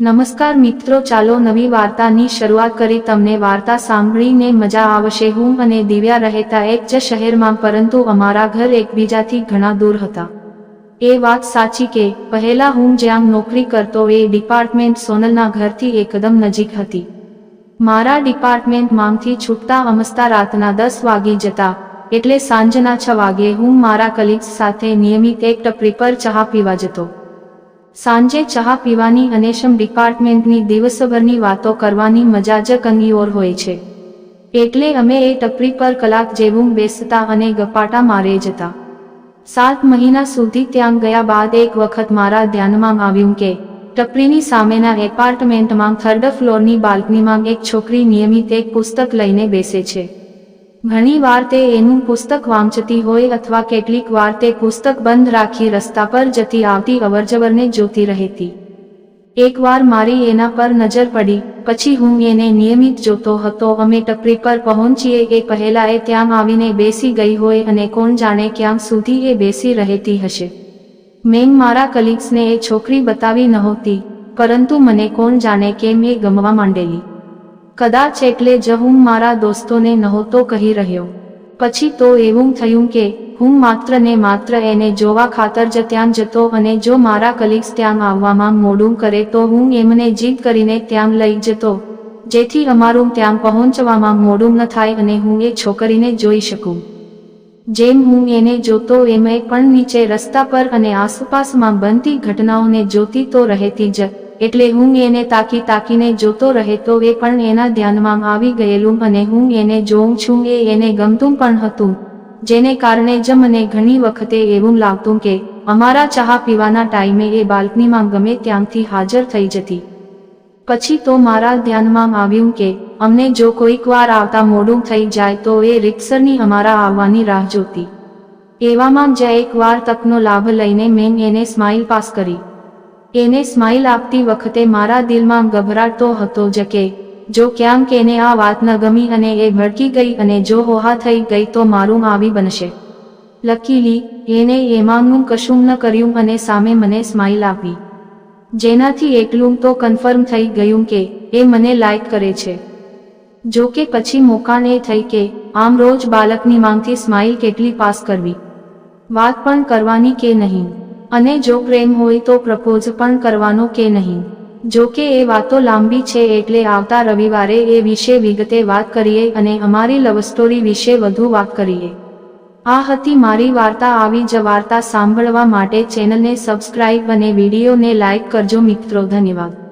નમસ્કાર મિત્રો, ચાલો નવી વાર્તાની શરૂઆત કરી. તમને વાર્તા સાંભળીને મજા આવશે. હું અને દિવ્યા રહેતા એક જ શહેરમાં, પરંતુ અમારા ઘર એકબીજાથી ઘણા દૂર હતા. એ વાત સાચી કે, પહેલા હું જ્યાં નોકરી કરતો, એ ડિપાર્ટમેન્ટ સોનલના ઘરથી એકદમ નજીક હતી. મારા ડિપાર્ટમેન્ટમાંથી છૂટતા અમસ્તા રાતના દસ વાગી જતા, એટલે સાંજના છ વાગે હું મારા કલીગ્સ સાથે નિયમિત એક ટપરી પર ચહા પીવા જતો. સાંજે ચહા પીવાની અને શમ ડિપાર્ટમેન્ટની દિવસભરની વાતો કરવાની મજા જ ઓર હોય છે. એટલે અમે એ ટપરી પર કલાક જેવું બેસતા અને ગપાટા મારે જતા. સાત મહિના સુધી ત્યાં ગયા બાદ એક વખત મારા ધ્યાનમાં આવ્યું કે, ટપરીની સામેના એપાર્ટમેન્ટમાં થર્ડ ફ્લોરની બાલ્કનીમાં એક છોકરી નિયમિત એક પુસ્તક લઈને બેસે છે. ઘણી વાર તે એનું પુસ્તક વાંચતી હોય અથવા કેટલીક વાર તે પુસ્તક બંધ રાખી રસ્તા પર જતી આવતી અવરજવરને જોતી રહેતી. એકવાર મારી એના પર નજર પડી, પછી હું એને નિયમિત જોતો હતો. અમે ટપરી પર પહોંચીએ, એ પહેલા એ ત્યાં આવીને બેસી ગઈ હોય અને કોણ જાણે ક્યાં સુધી એ બેસી રહેતી હશે. મેં મારા કલીગ્સને એ છોકરી બતાવી નહોતી, પરંતુ મને કોણ જાણે કેમ એ ગમવા માંડેલી. કદાચ એટલે જ હું મારા દોસ્તોને નહોતો કહી રહ્યો. પછી તો એવું થયું કે, હું માત્ર ને માત્ર એને જોવા ખાતર જ ત્યાં જતો અને જો મારા કલીગ્સ ત્યાં આવવામાં મોડું કરે તો હું એમને જીદ કરીને ત્યાં લઈ જતો, જેથી અમારું ત્યાં પહોંચવામાં મોડું ન થાય અને હું એ છોકરીને જોઈ શકું. જેમ હું એને જોતો એમ પણ નીચે રસ્તા પર અને આસપાસમાં બનતી ઘટનાઓને જોતી તો રહેતી જ. એટલે હું એને તાકી તાકીને જોતો રહેતો એ પણ એના ધ્યાનમાં આવી ગયેલું અને હું એને જોઉં છું એ એને ગમતું પણ હતું. જેને કારણે જ મને ઘણી વખતે એવું લાગતું કે અમારા ચહા પીવાના ટાઈમે એ બાલ્કનીમાં ગમે ત્યાંથી હાજર થઈ જતી. પછી તો મારા ધ્યાનમાં આવ્યું કે અમને જો કોઈક વાર આવતા મોડું થઈ જાય તો એ રિક્સરની અમારા આવવાની રાહ જોતી. એવામાં જ એક વાર તકનો લાભ લઈને મેં એને સ્માઇલ પાસ કરી. એને સ્માઇલ આપતી વખતે મારા દિલમાં ગભરાટતો હતો જ કે, જો ક્યાંક એને આ વાત ન ગમી અને એ ભડકી ગઈ અને જો હોહા થઈ ગઈ તો મારું આવી બનશે. લકીલી એને એમાંનું કશું ન કર્યું અને સામે મને સ્માઇલ આપી. જેનાથી એકલું તો કન્ફર્મ થઈ ગયું કે, એ મને લાઈક કરે છે. જો કે પછી મોકાણ એ થઈ કે, આમ રોજ બાળકની માંગથી સ્માઇલ કેટલી પાસ કરવી. વાત પણ કરવાની કે નહીં. અને જો પ્રેમ હોય તો પ્રપોઝ પણ કરવાનો કે નહીં? જો કે એ વાતો લાંબી છે એટલે આવતા રવિવારે એ વિશે વિગતે વાત કરીએ અને અમારી લવ સ્ટોરી વિશે વધુ વાત કરીએ. આ હતી મારી વાર્તા આવી જ વાર્તા સાંભળવા માટે ચેનલને સબસ્ક્રાઇબ અને વિડીયોને લાઇક કરજો મિત્રો, ધન્યવાદ.